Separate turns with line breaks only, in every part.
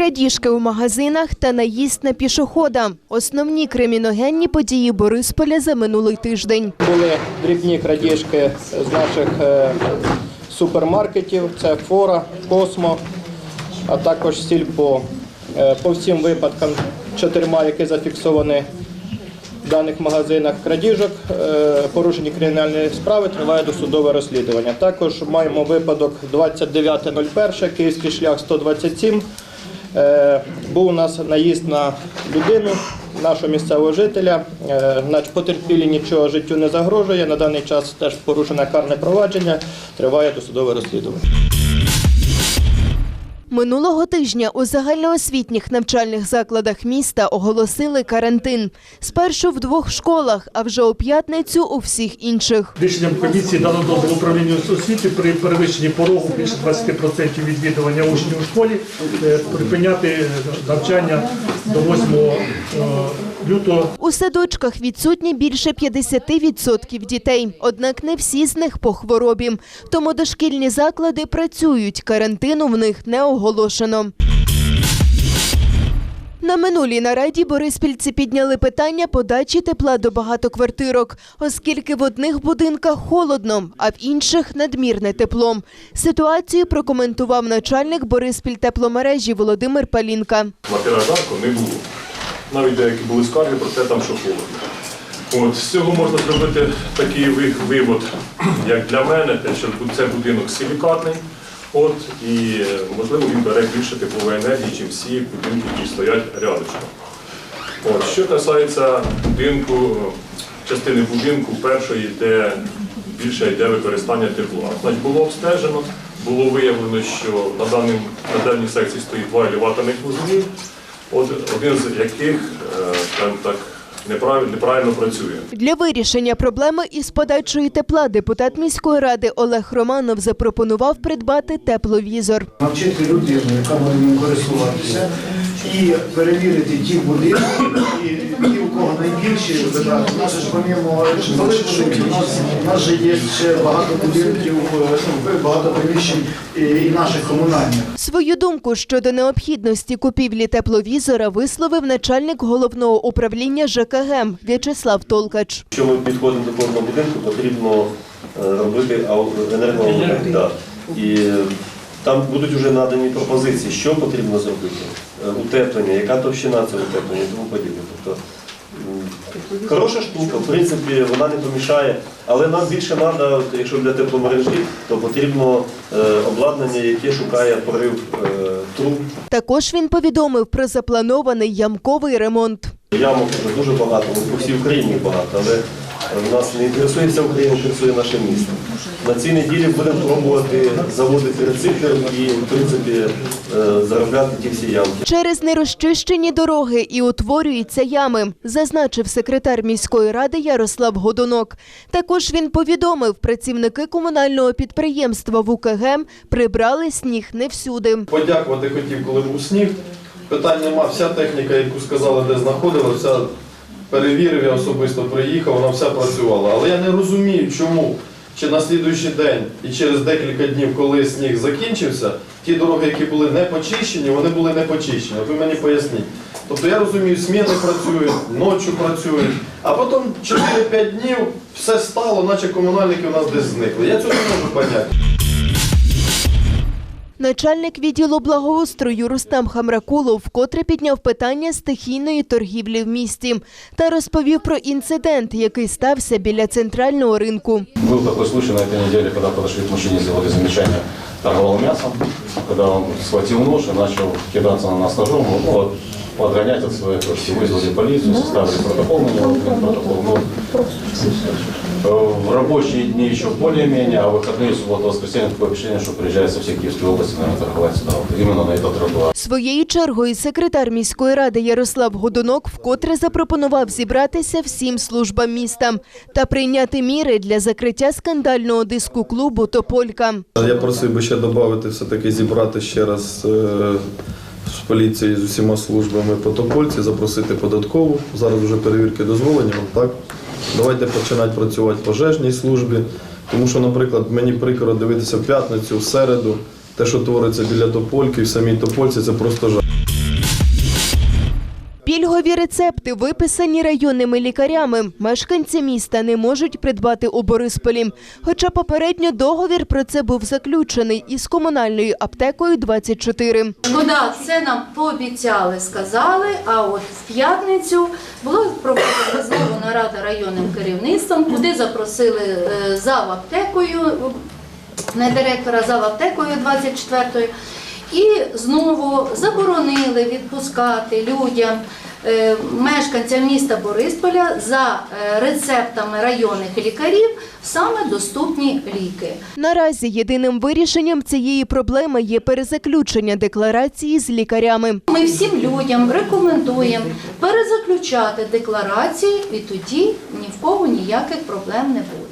Крадіжки у магазинах та наїзд на пішохода – основні криміногенні події Борисполя за минулий тиждень.
Були дрібні крадіжки з наших е, супермаркетів, це Фора, Космо, а також Сільпо. Е, По всім випадкам, чотирма, які зафіксовані в даних магазинах крадіжок, е, порушені кримінальні справи, триває досудове розслідування. Також маємо випадок 29.01, Київський шлях 127. Е, Був у нас наїзд на людину, нашого місцевого жителя. Е, потерпілі нічого життю не загрожує. На даний час теж порушене карне провадження, триває досудове розслідування.
Минулого тижня у загальноосвітніх навчальних закладах міста оголосили карантин. Спершу в двох школах, а вже у п'ятницю у всіх інших.
Рішенням комісії дано дозвіл управлінню освіти при перевищенні порогу більше 20% відвідування учнів у школі е, припиняти навчання до 8 е, лютого.
У садочках відсутні більше 50% дітей, однак не всі з них по хворобі. Тому дошкільні заклади працюють, карантину в них не оголошено. На минулій нараді бориспільці підняли питання подачі тепла до багатоквартирок, оскільки в одних будинках холодно, а в інших надмірне тепло. Ситуацію прокоментував начальник Бориспіль тепломережі Володимир Палінка.
квартира жарко не було. Навіть деякі були скарги про те, там, що холодно. От, з цього можна зробити такий вивод, як для мене, те, що це будинок силікатний, от, і можливо він бере більше теплової енергії, ніж всі будинки, які стоять рядочком. От, що касається будинку, частини будинку першої, де більше йде використання тепла. Значить, було обстежено, було виявлено, що на, даним, на даній секції стоїть два елеваторних вузлі, от, один з яких, там так, неправильно, неправильно працює.
Для вирішення проблеми із подачою тепла депутат міської ради Олег Романов запропонував придбати тепловізор.
навчити людину, яка буде ним користуватися, і перевірити ті будинки, і найбільші видатки. У нас ж помимо жилих у нас, у нас же є ще багато будинків, е, ну, багато приміщень і, і наших комунальних.
Свою думку щодо необхідності купівлі тепловізора висловив начальник головного управління ЖКГ В'ячеслав Толкач.
Якщо ми підходимо до кожного будинку, потрібно е, робити ау- енергоаудит. Да. І е, там будуть вже надані пропозиції, що потрібно зробити. Утеплення, яка товщина цього утеплення і тому подібне. Тобто, хороша штука, в принципі, вона не помішає, але нам більше треба, якщо для тепломережі, то потрібно е, обладнання, яке шукає порив е, труб.
Також він повідомив про запланований ямковий ремонт.
Ямок вже дуже багато, ну, по всій Україні багато, але нас не інтересує вся Україна, інтересує наше місто. На цій неділі будемо пробувати заводити рециклер і, в принципі, е, заробляти ті всі ямки.
Через нерозчищені дороги і утворюються ями, зазначив секретар міської ради Ярослав Годунок. Також він повідомив, працівники комунального підприємства ВУКГ прибрали сніг не всюди.
Подякувати хотів, коли був сніг. Питань нема, вся техніка, яку сказали, де знаходила, вся перевірив, я особисто приїхав, вона вся працювала. Але я не розумію, чому чи на слідуючий день і через декілька днів, коли сніг закінчився, ті дороги, які були не почищені, вони були не почищені. От ви мені поясніть. Тобто я розумію, зміни працюють, ночі працюють, а потім 4-5 днів все стало, наче комунальники у нас десь зникли. Я цього не можу поняти.
Начальник відділу благоустрою Рустам Хамракулов вкотре підняв питання стихійної торгівлі в місті та розповів про інцидент, який стався біля центрального ринку.
Был такой случай на этой неделе, когда подошли к мужчине, сделали замечание, торговал мясом, когда он схватил нож и начал кидаться на нас ножом, ну, вот, подгонять от своей точки. Вызвали полицию, составили протокол на него, протокол. Ну, э, в рабочие дни еще более-менее, а в выходные, суббота, воскресенье, такое впечатление, что приезжают со всей Киевской области, наверное, торговать сюда, вот, именно на этот тротуар.
Своєю чергою секретар міської ради Ярослав Годунок вкотре запропонував зібратися всім службам міста та прийняти міри для закриття скандального диску клубу Тополька.
Я просив би ще додати, все-таки зібрати ще раз е, з поліцією з усіма службами по Топольці, запросити податкову. Зараз вже перевірки дозволені, от так. Давайте починати працювати в пожежній службі. Тому що, наприклад, мені прикро дивитися в п'ятницю, в середу, те, що твориться біля Топольки, в самій Топольці, це просто жах.
Рецепти, виписані районними лікарями, мешканці міста не можуть придбати у Борисполі. Хоча попередньо договір про це був заключений із комунальною аптекою 24.
Шкода, це нам пообіцяли, сказали. А от в п'ятницю була проведена знову нарада районним керівництвом, куди запросили е, зав аптекою, не директора зав аптекою 24-ї. І знову заборонили відпускати людям, е, мешканцям міста Борисполя за е, рецептами районних лікарів саме доступні ліки.
Наразі єдиним вирішенням цієї проблеми є перезаключення декларації з лікарями.
Ми всім людям рекомендуємо перезаключати декларації, і тоді ні в кого ніяких проблем не буде.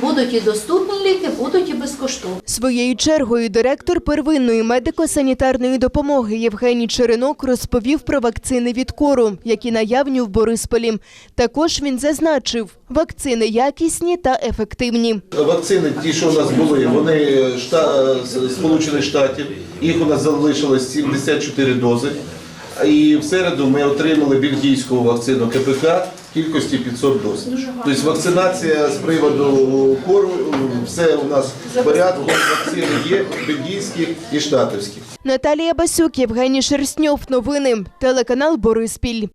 Будуть і доступні ліки, будуть і безкоштовні.
Своєю чергою директор первинної медико-санітарної допомоги Євгеній Черенок розповів про вакцини від кору, які наявні в Борисполі. Також він зазначив, вакцини якісні та ефективні.
Вакцини, ті, що у нас були, вони шта... з Сполучених Штатів, їх у нас залишилось 74 дози. І в середу ми отримали бельгійську вакцину КПК в кількості 500 доз. Тобто вакцинація з приводу кору, все у нас в порядку, вакцини є бельгійські і штатівські.
Наталія Басюк, Євгеній Шерстньов. Новини. Телеканал Бориспіль.